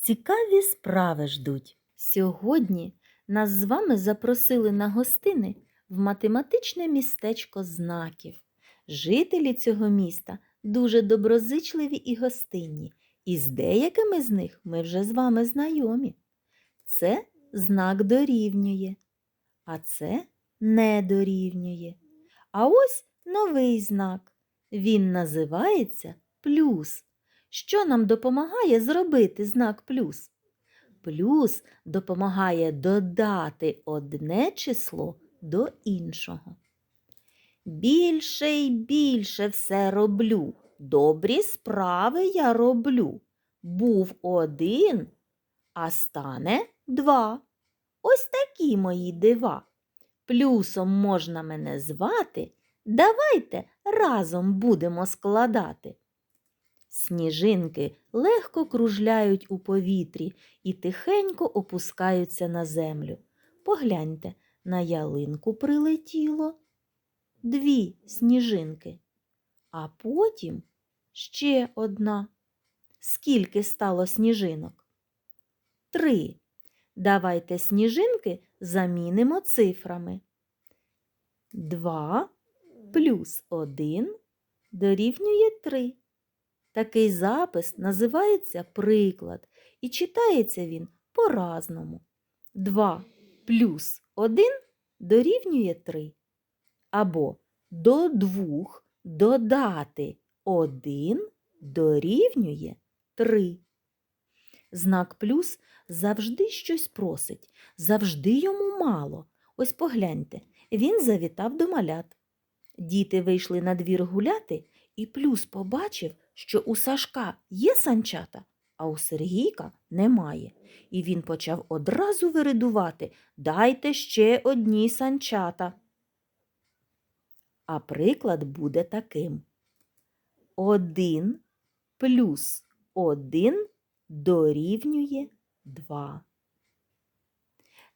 цікаві справи ждуть. Сьогодні нас з вами запросили на гостини в математичне містечко знаків. Жителі цього міста дуже доброзичливі і гостинні, і з деякими з них ми вже з вами знайомі. Це знак дорівнює, а це не дорівнює. А ось новий знак. Він називається плюс. Що нам допомагає зробити знак плюс? Плюс допомагає додати одне число до іншого. Більше й більше все роблю. Добрі справи я роблю. Був один, а стане два. Ось такі мої дива. Плюсом можна мене звати. Давайте разом будемо складати. Сніжинки легко кружляють у повітрі і тихенько опускаються на землю. Погляньте, на ялинку прилетіло дві сніжинки, а потім ще одна. Скільки стало сніжинок? Три. Давайте сніжинки замінимо цифрами. Два плюс один дорівнює три. Такий запис називається приклад і читається він по-разному. 2 плюс 1 дорівнює 3. Або до 2 додати 1 дорівнює 3. Знак плюс завжди щось просить, завжди йому мало. Ось погляньте, він завітав до малят. Діти вийшли на двір гуляти, і плюс побачив, що у Сашка є санчата, а у Сергійка немає. І він почав одразу виридувати Дайте ще одні санчата. А приклад буде таким. Один плюс один дорівнює два.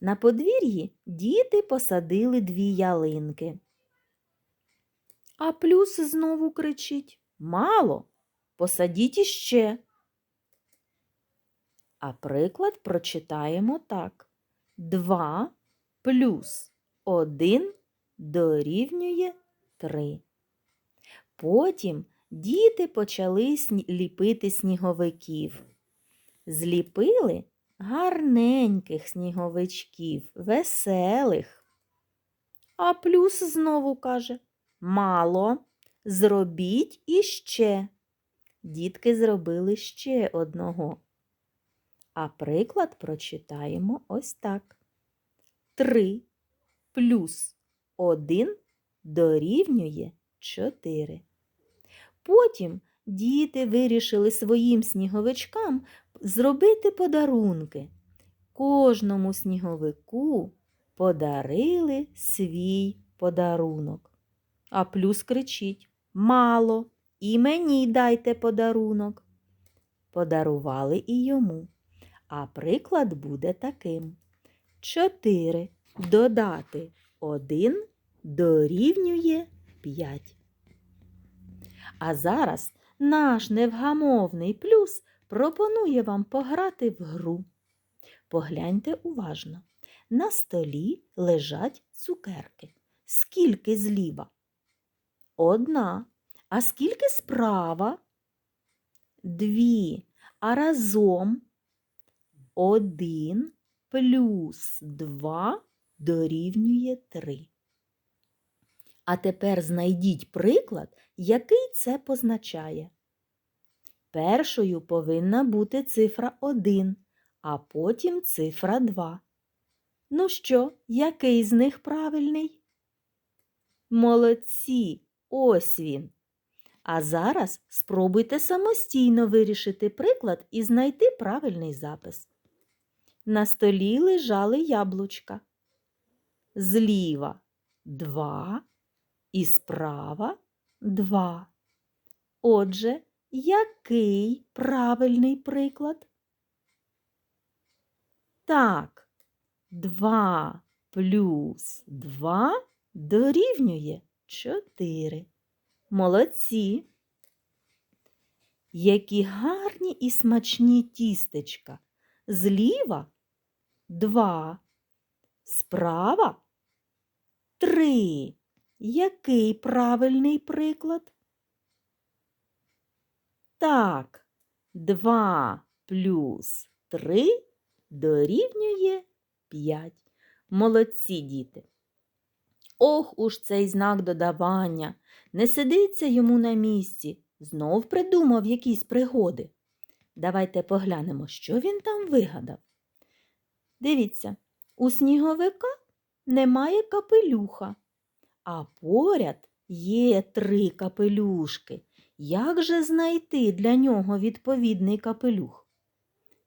На подвір'ї діти посадили дві ялинки. А плюс знову кричить Мало, посадіть іще. А приклад прочитаємо так. 2 плюс 1 дорівнює 3. Потім діти почали ліпити сніговиків. Зліпили гарненьких сніговичків, веселих. А плюс знову каже Мало, зробіть іще. Дітки зробили ще одного. А приклад прочитаємо ось так. 3 плюс 1 дорівнює 4. Потім діти вирішили своїм сніговичкам зробити подарунки. Кожному сніговику подарили свій подарунок. А плюс кричить Мало, і мені дайте подарунок. Подарували і йому. А приклад буде таким. 4 додати 1 дорівнює 5. А зараз наш невгамовний плюс пропонує вам пограти в гру. Погляньте уважно. На столі лежать цукерки. Скільки зліва? Одна. А скільки справа? Дві. А разом один плюс два дорівнює три. А тепер знайдіть приклад, який це позначає. Першою повинна бути цифра 1, а потім цифра 2. Ну що, який з них правильний? Молодці, ось він. А зараз спробуйте самостійно вирішити приклад і знайти правильний запис. На столі лежали яблучка. Зліва два і справа два. Отже, який правильний приклад? Так, 2 плюс 2 дорівнює 4. Молодці. Які гарні і смачні тістечка. Зліва 2, справа 3. Який правильний приклад? Так, 2 плюс 3 дорівнює 5. Молодці діти. Ох уж цей знак додавання. Не сидиться йому на місці, знов придумав якісь пригоди. Давайте поглянемо, що він там вигадав. Дивіться, у сніговика немає капелюха, а поряд є три капелюшки. Як же знайти для нього відповідний капелюх?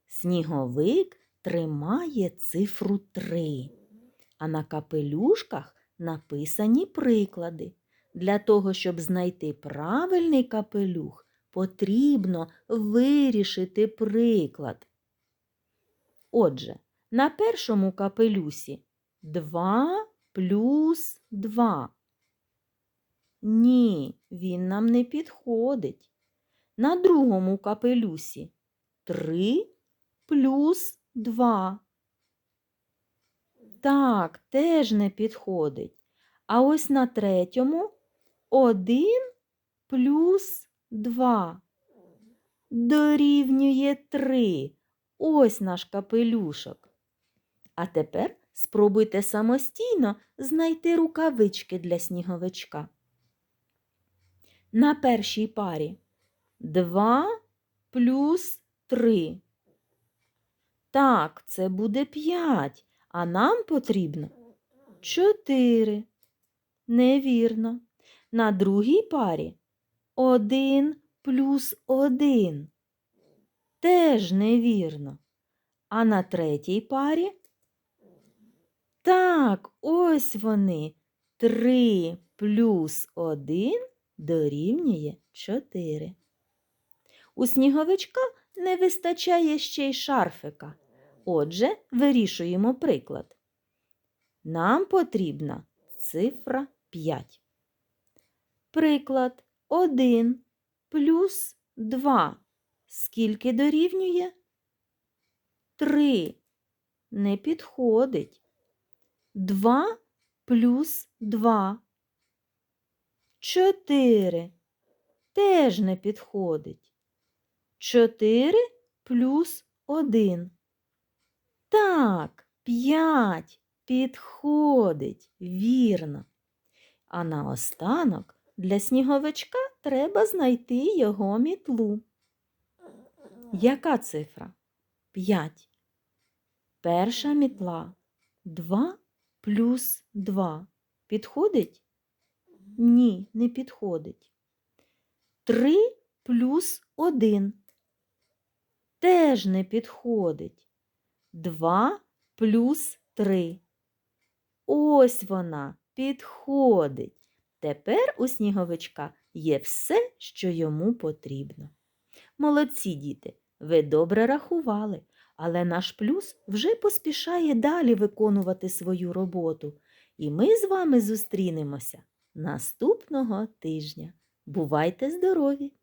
Сніговик тримає цифру 3, а на капелюшках написані приклади. Для того, щоб знайти правильний капелюх, потрібно вирішити приклад. Отже, на першому капелюсі 2 плюс 2. Ні, він нам не підходить. На другому капелюсі 3 плюс 2. Так, теж не підходить. А ось на третьому 1 плюс 2 дорівнює 3. Ось наш капелюшок. А тепер спробуйте самостійно знайти рукавички для сніговичка. На першій парі 2 плюс 3. Так, це буде 5, а нам потрібно 4. Невірно. На другій парі 1 плюс 1. Теж невірно. А на третій парі так, ось вони. 3 плюс 1 дорівнює 4. У сніговичка не вистачає ще й шарфика. Отже, вирішуємо приклад. Нам потрібна цифра 5. Приклад 1 плюс 2. Скільки дорівнює? 3. Не підходить. 2 плюс 2. 4. Теж не підходить. 4 плюс 1. Так, 5 підходить, вірно. А наостанок для сніговичка треба знайти його мітлу. Яка цифра? 5. Перша мітла 2 плюс 2. Підходить? Ні, не підходить. 3 плюс 1. Теж не підходить. 2 плюс 3. Ось вона підходить. Тепер у сніговичка є все, що йому потрібно. Молодці діти, ви добре рахували, але наш плюс вже поспішає далі виконувати свою роботу. І ми з вами зустрінемося наступного тижня. Бувайте здорові!